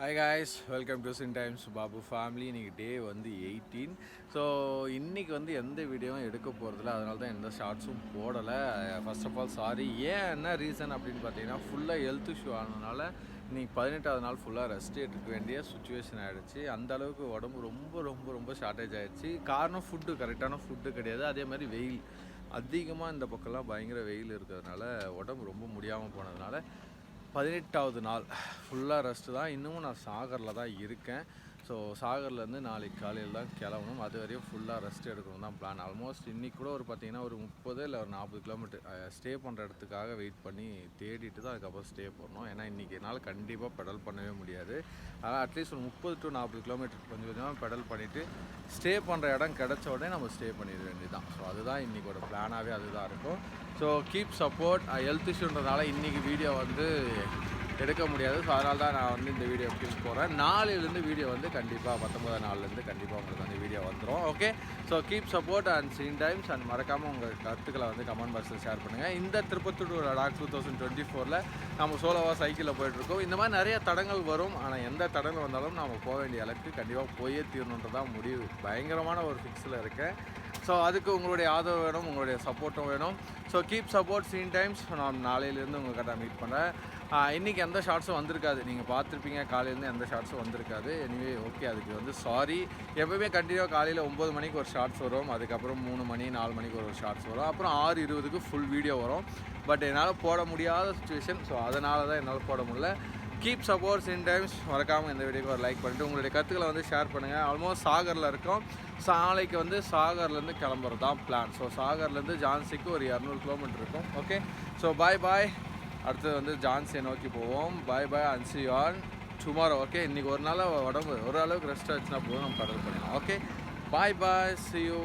Hi guys welcome to seen times Babu family இன்னைக்கு day வந்து eighteen so இன்றைக்கி வந்து எந்த வீடியோவும் எடுக்க போகிறதில்ல அதனால தான் எந்த ஷார்ட்ஸும் போடலை. ஃபர்ஸ்ட் ஆஃப் ஆல் சாரி ஏன் என்ன ரீசன் அப்படின்னு பார்த்தீங்கன்னா ஃபுல்லாக ஹெல்த் இஷ்யூ ஆனதுனால இன்றைக்கி பதினெட்டாவது நாள் ஃபுல்லாக ரெஸ்ட் எடுக்க வேண்டிய சுச்சுவேஷன் ஆகிடுச்சு அந்த அளவுக்கு உடம்பு ரொம்ப ரொம்ப ரொம்ப ஷார்ட்டேஜ் ஆகிடுச்சு காரணம் ஃபுட்டு கரெக்டான ஃபுட்டு கிடையாது. அதே மாதிரி வெயில். அதிகமாக இந்த பக்கம்லாம் பயங்கர வெயில் இருக்கிறதுனால உடம்பு ரொம்ப முடியாமல் போனதுனால பதினெட்டாவது நாள். ஃபுல்லாக ரெஸ்ட்டு தான். இன்னமும் நான் சாகரில் தான் இருக்கேன். ஸோ சாகர்லேருந்து நாளைக்கு காலையில் தான் கிளம்பணும். அது வரையும் ஃபுல்லாக ரெஸ்ட் எடுக்கணும் தான் பிளான் ஆல்மோஸ்ட் இன்றைக்கி கூட ஒரு பார்த்தீங்கன்னா ஒரு முப்பது இல்லை ஒரு நாற்பது கிலோமீட்டர் ஸ்டே பண்ணுற இடத்துக்காக வெயிட் பண்ணி தேடிட்டு தான் அதுக்கப்புறம் ஸ்டே பண்ணணும் ஏன்னா இன்றைக்கி என்னால் கண்டிப்பாக பெடல் பண்ணவே முடியாது. அதனால் அட்லீஸ்ட் ஒரு முப்பது டு நாற்பது கிலோமீட்டர் கொஞ்சம் கொஞ்சமாக பெடல் பண்ணிவிட்டு ஸ்டே பண்ணுற இடம் கிடச்ச உடனே நம்ம ஸ்டே பண்ணிட வேண்டியதுதான். ஸோ அதுதான் இன்றைக்கோட பிளானாகவே அதுதான் இருக்கும். ஸோ கீப் சப்போர்ட் ஹெல்த் இஷ்யூன்றதுனால இன்றைக்கி வீடியோ வந்து எடுக்க முடியாது. ஸோ அதனால தான் நான் வந்து இந்த வீடியோ எப்படி போகிறேன் நாளையிலேருந்து வீடியோ வந்து கண்டிப்பாக பத்தொம்பதாம் நாள்லேருந்து கண்டிப்பாக உங்களுக்கு வந்து வீடியோ வந்துடும் okay so keep support and seen times and மறக்காமல் உங்கள் கருத்துக்களை வந்து கமெண்ட் பாக்ஸில் ஷேர் பண்ணுங்கள் இந்த Tirupattur Ladakh two thousand twenty ஃபோரில் நம்ம சோலோவாக சைக்கிளில் போயிட்டுருக்கோம். இந்த மாதிரி நிறைய தடங்கள் வரும். ஆனால் எந்த தடங்கள் வந்தாலும் நம்ம போக வேண்டிய இலக்கு கண்டிப்பாக போயே தீரணுன்றதான் முடிவு. பயங்கரமான ஒரு ஃபிக்ஸில் இருக்கேன். ஸோ அதுக்கு உங்களுடைய ஆதரவு வேணும் உங்களுடைய சப்போர்ட்டும் வேணும். So keep support seen times நான் நாளையிலேருந்து உங்கள் கிட்ட மீட் பண்ணுறேன் இன்றைக்கி எந்த ஷார்ட்ஸும் வந்திருக்காது. நீங்கள் பார்த்துருப்பீங்க காலையிலேருந்து எந்த ஷார்ட்ஸும் வந்திருக்காது. எனிவே ஓகே அதுக்கு வந்து சாரி எப்போவுமே கண்டினியூவாக காலையில் ஒம்பது மணிக்கு ஒரு ஷார்ட்ஸ் வரும். அதுக்கப்புறம் மூணு மணி நாலு மணிக்கு ஒரு ஷார்ட்ஸ் வரும். அப்புறம் ஆறு இருபதுக்கு ஃபுல் வீடியோ வரும். பட் என்னால் போட முடியாத சுச்சுவேஷன் ஸோ அதனால தான் என்னால் போட முடியல. கீப் சப்போர்ட்ஸ் இன் டைம்ஸ் மறக்காமல் இந்த வீடியோக்கு ஒரு லைக் பண்ணிட்டு உங்களுடைய கருத்துக்களை வந்து ஷேர் பண்ணுங்கள் ஆல்மோஸ்ட் சாகரில் இருக்கோம். நாளைக்கு வந்து சாகர்லேருந்து கிளம்புறது தான் பிளான் ஸோ சாகர்லேருந்து ஜான்சிக்கு ஒரு இரநூறு கிலோமீட்டர் இருக்கும். ஓகே ஸோ பாய் பாய் அடுத்தது வந்து ஜான்சியை நோக்கி போவோம். பாய் பாய் அன்சி ஆன் டுமாரோ ஓகே இன்றைக்கி ஒரு நாள் உடம்பு ஒரு அளவுக்கு ரெஸ்ட் ஆச்சுன்னா போதும். நம்ம கடல் பண்ணிடலாம். Okay bye bye see you